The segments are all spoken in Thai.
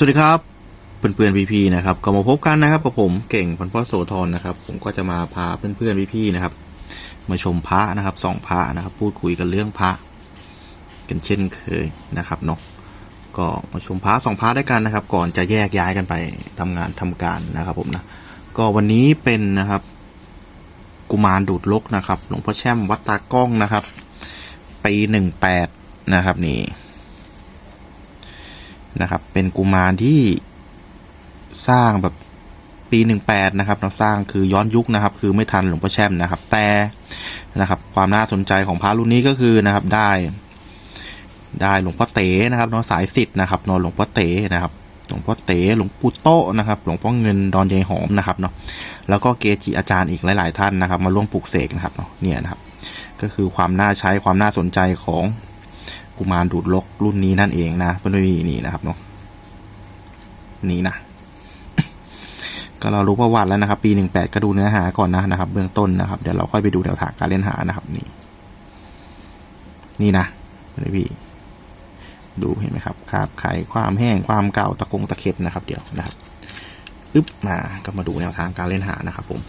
สวัสดีครับเพื่อนเพื่อนพี่ๆนะครับก็มาพบกันนะครับกับผมเก่งพันพ่อโสธรนะครับ ผมก็จะมาพาเพื่อนเพื่อนๆพี่ๆนะครับ มาชมพระนะครับสองพระนะครับ พูดคุยกันเรื่องพระกันเช่นเคยนะครับเนาะก็มาชมพระสองพระด้วยกันนะครับ ก่อนจะแยกย้ายกันไปทำงานทำการนะครับ ผมนะก็วันนี้เป็นนะครับ กุมารดูดลกนะครับหลวงพ่อแช่มวัดตากล้องนะครับปีหนึ่งแปดนะครับนี่ นะครับ เป็นกุมารที่สร้างแบบปีหนึ่งแปดนะครับเราสร้างคือย้อนยุคนะครับ คือไม่ทันหลวงพ่อแช่มนะครับ แต่นะครับความน่าสนใจของพระรุ่นนี้ก็คือนะครับได้ ได้หลวงพ่อเต๋นะครับเนาะสายสิทธิ์นะครับเนาะหลวงพ่อเต๋นะครับหลวงพ่อเต๋หลวงปู่โตนะครับ หลวงพ่อเงินดอนยายหอมนะครับเนาะแล้วก็เกจิอาจารย์อีกหลาย ๆ ท่านนะครับ มาร่วมปลูกเสกนะครับเนาะเนี่ยนะครับ ก็คือความน่าใช้ความน่าสนใจของ กุมารดูดลกรุ่นนี้นั่นเองนะเพื่อนพี่นี่นะครับเนาะนี่นะก็เรารู้ประวัติแล้วนะครับ ปีหนึ่งแปดก็ดูเนื้อหาก่อนนะนะครับ เบื้องต้นนะครับ เดี๋ยวเราค่อยไปดูแนวทางการเล่นหานะครับ นี่ นี่นะเพื่อนพี่ดูเห็นไหมครับคราบไขความแห้งความเก่าตะกงตะเข็บนะครับ เดี๋ยวนะครับอึ๊บมาก็มาดูแนวทางการเล่นหานะครับผม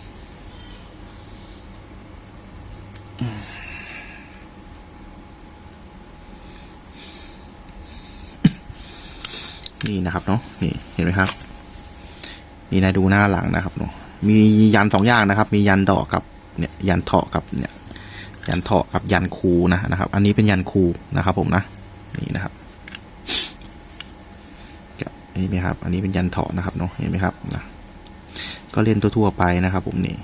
นี่นะครับเนาะนี่เห็นไหมครับ นี่นะดูหน้าหลังนะครับเนาะมียันสองอย่างนะครับ มียันดอกกับเนี่ยยันเถาะกับเนี่ยยันเถาะกับยันคูนะนะครับ อันนี้เป็นยันคูนะครับ ผมนะนี่นะครับกับเห็นไหมครับ อันนี้เป็นยันเถาะนะครับเนาะเห็นไหมครับนะก็เล่นทั่วๆไปนะครับ ผมนี่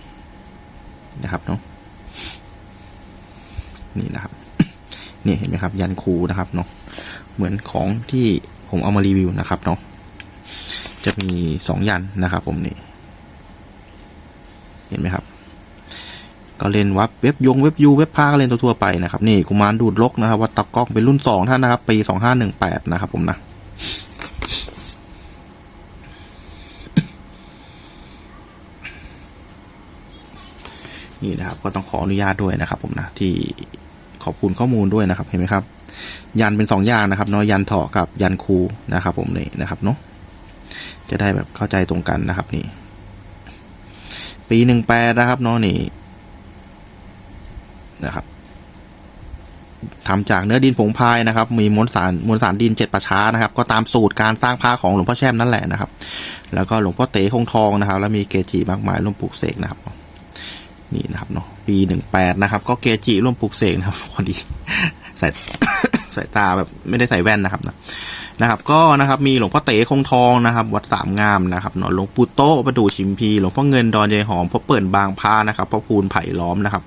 นะครับเนาะนี่นะครับนี่เห็นไหมครับ ยันคูนะครับเนาะเหมือนของที่ ผมเอามารีวิวนะครับเนาะจะมีสองยันนะครับ ผมนี่เห็นไหมครับ ก็เล่นวับเว็บยงเว็บยูเว็บพาก็เล่นทั่วๆไปนะครับนี่กุมารดูดลกนะครับ วัดตะก้องเป็นรุ่นสองท่านนะครับ ปีสองห้าหนึ่งแปดนะครับ ผมนะนี่นะครับก็ต้องขออนุญาตด้วยนะครับ ผมนะที่ขอบคุณข้อมูลด้วยนะครับเห็นไหมครับ ยันเป็นสองอย่างนะครับเนาะยันเถาะกับยันคูนะครับ ผมนี่นะครับเนาะจะได้แบบเข้าใจตรงกันนะครับนี่ ปีหนึ่งแปดนะครับเนาะนี่นะครับทำจากเนื้อดินผงพายนะครับ มีมวลสารมวลสารดินเจ็ดประช้านะครับ ก็ตามสูตรการสร้างพระของหลวงพ่อแช่มนั่นแหละนะครับ แล้วก็หลวงพ่อเต๋คงทองนะครับ แล้วมีเกจิมากมายร่วมปลูกเสกนะครับ นี่นะครับเนาะปีหนึ่งแปดนะครับ ก็เกจิร่วมปลูกเสกนะครับพอดีใส่ สายตาแบบไม่ได้ใส่แว่นนะครับนะนะครับ ก็นะครับมีหลวงพ่อเต๋คงทองนะครับ วัดสามงามนะครับเนาะหลวงปู่โตะประดูชิมพีหลวงพ่อเงินดอนยายหอมพ่อเปิ่นบางพานะครับพ่อพูนไผ่ล้อมนะครับ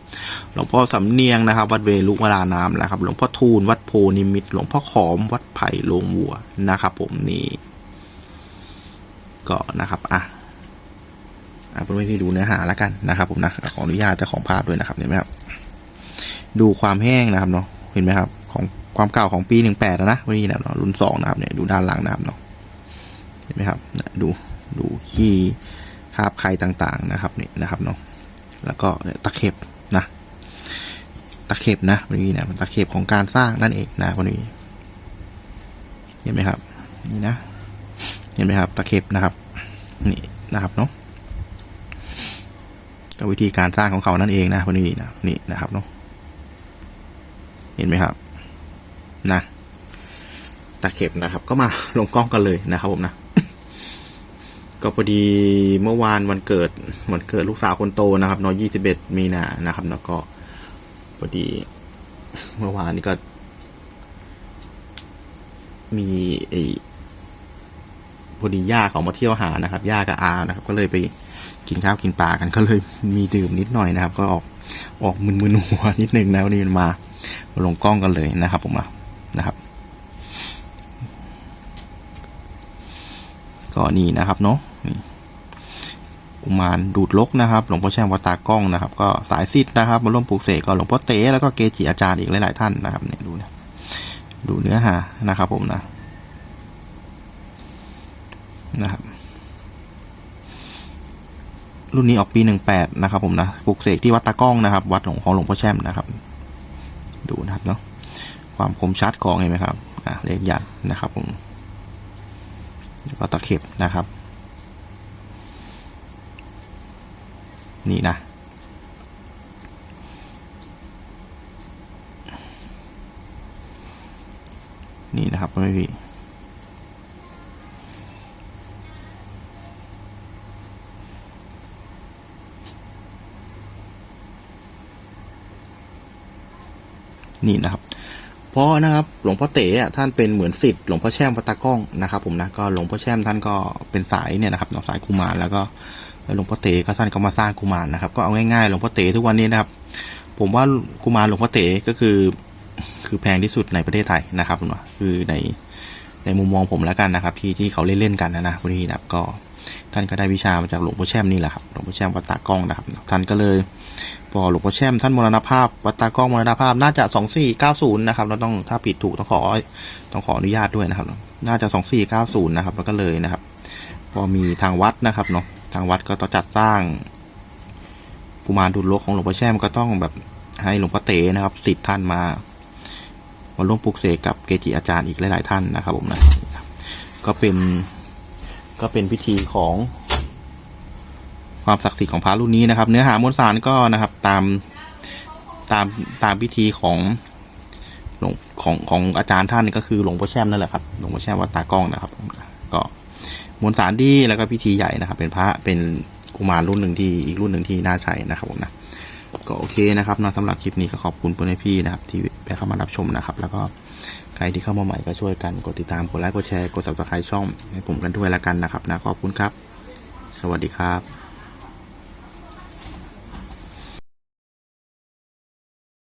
หลวงพ่อสำเนียงนะครับ วัดเวลุวรานามนะครับ หลวงพ่อทูลวัดโพนิมิตหลวงพ่อขอมวัดไผ่ลงวัวนะครับ ผมนี่ก็นะครับอะอะเพื่อนๆที่ดูเนื้อหาแล้วกันนะครับ ผมนะขออนุญาตเจ้าของภาพด้วยนะครับเห็นไหมครับดูความแห้งนะครับเนาะเห็นไหมครับของ ความเก่าของปีหนึ่งแปดนะวันนี้นะเนาะรุ่นสองนะครับเนี่ยดูด้านหลังนะครับเนาะเห็นไหมครับดูดูขี้คาบไข่ต่างๆนะครับนี่นะครับเนาะแล้วก็ตะเข็บนะตะเข็บนะวันนี้นะตะเข็บของการสร้างนั่นเองนะวันนี้เห็นไหมครับนี่นะเห็นไหมครับตะเข็บนะครับนี่นะครับเนาะก็วิธีการสร้างของเขานั่นเองนะวันนี้นะนี่นะครับเนาะเห็นไหมครับ นะตะเข็บนะครับ ก็มาลงกล้องกันเลยนะครับผมนะ ก็พอดีเมื่อวานวันเกิดวันเกิดลูกสาวคนโตนะครับนาะยี่สิบเอ็ดมีนานะครับ แล้วก็พอดี เมื่อวานนี้ก็ มีไอพอดีย่าเขามาเที่ยวหานะครับย่ากับอานะครับ ก็เลยไปกินข้าวกินปลากันก็เลยมีดื่มนิดหน่อยนะครับ ก็ออกออกมึนๆหัวนิดนึงนะวันนี้มันมาลงกล้องกันเลยนะครับผมนะ ครับ ก็นี่นะครับเนาะกุมารดูดลกนะครับ หลวงพ่อแช่มวัดตากล้องนะครับ ก็สายซิดนะครับมาร่วมปลูกเสกก็หลวงพ่อเต๋แล้วก็เกจิอาจารย์อีกหลาย ๆ ท่านนะครับเนี่ยดูนะดูเนื้อหานะครับผมนะนะครับรุ่นนี้ออกปีหนึ่งแปดนะครับผมนะปลูกเสกที่วัดตากล้องนะครับ วัดหลวงของหลวงพ่อแช่มนะครับ ดูนะครับเนาะ ความคมชัดของเห็นไหมครับอะเลขยันนะครับผมแล้วก็ตะเข็บนะครับ นี่นะนี่นะครับไม่พี่นี่นะครับ พราะนะครับหลวงพ่อเต๋อะท่านเป็นเหมือนสิทธิ์หลวงพ่อแช่มวัตากล้องนะครับ ผมนะก็หลวงพ่อแช่มท่านก็เป็นสายเนี่ยนะครับสายกุมารแล้วก็หลวงพ่อเต๋ก็ท่านก็มาสร้างกุมารนะครับ ก็เอาง่ายๆหลวงพ่อเต๋ทุกวันนี้นะครับ ผมว่ากุมารหลวงพ่อเต๋ก็คือ คือแพงที่สุดในประเทศไทยนะครับผมคือในในมุมมองผมแล้วกันนะครับ ที่ที่เขาเล่นๆกันนะนะพอดีนะครับก็ ท่านก็ได้วิชามาจากหลวงพ่อแช่มนี่แหละครับหลวงพ่อแช่มวัดตากล้องนะครับ ท่านก็เลยพอหลวงพ่อแช่มท่านมรณภาพวัดตากล้องมรณภาพน่าจะสองสี่เก้าศูนย์นะครับเราต้องถ้าผิดถูกต้องขอต้องขออนุญาตด้วยนะครับ น่าจะสองสี่เก้าศูนย์นะครับแล้วก็เลยนะครับ พอมีทางวัดนะครับเนาะทางวัดก็ต้องจัดสร้างกุมารดุลโลกของหลวงพ่อแช่มก็ต้องแบบให้หลวงพ่อเต๋นะครับสิทธิ์ท่านมามาร่วมปลุกเสกกับเกจิอาจารย์อีกหลาย ๆ ท่านนะครับผมนะก็เป็น ก็เป็นพิธีของ ความศักดิ์สิทธิ์ของพระรุ่นนี้นะครับ เนื้อหามวลสารก็นะครับ ตามตามตามพิธีของหลวงของของอาจารย์ท่านก็คือหลวงพ่อแช่มนั่นแหละครับหลวงพ่อแช่มวัดตากล้องนะครับ ก็มวลสารดีแล้วก็พิธีใหญ่นะครับ เป็นพระเป็นกุมารรุ่นหนึ่งที่อีกรุ่นหนึ่งที่น่าใช้นะครับผมนะก็โอเคนะครับนะสำหรับคลิปนี้ก็ขอบคุณเพื่อนพี่นะครับ ที่ไปเข้ามารับชมนะครับ แล้วก็ ใครที่เข้ามาใหม่ก็ช่วยกันกดติดตามกดไลค์กดแชร์กด subscribe ช่องให้ผมกันด้วยละกันนะครับนะขอบคุณครับ สวัสดีครับ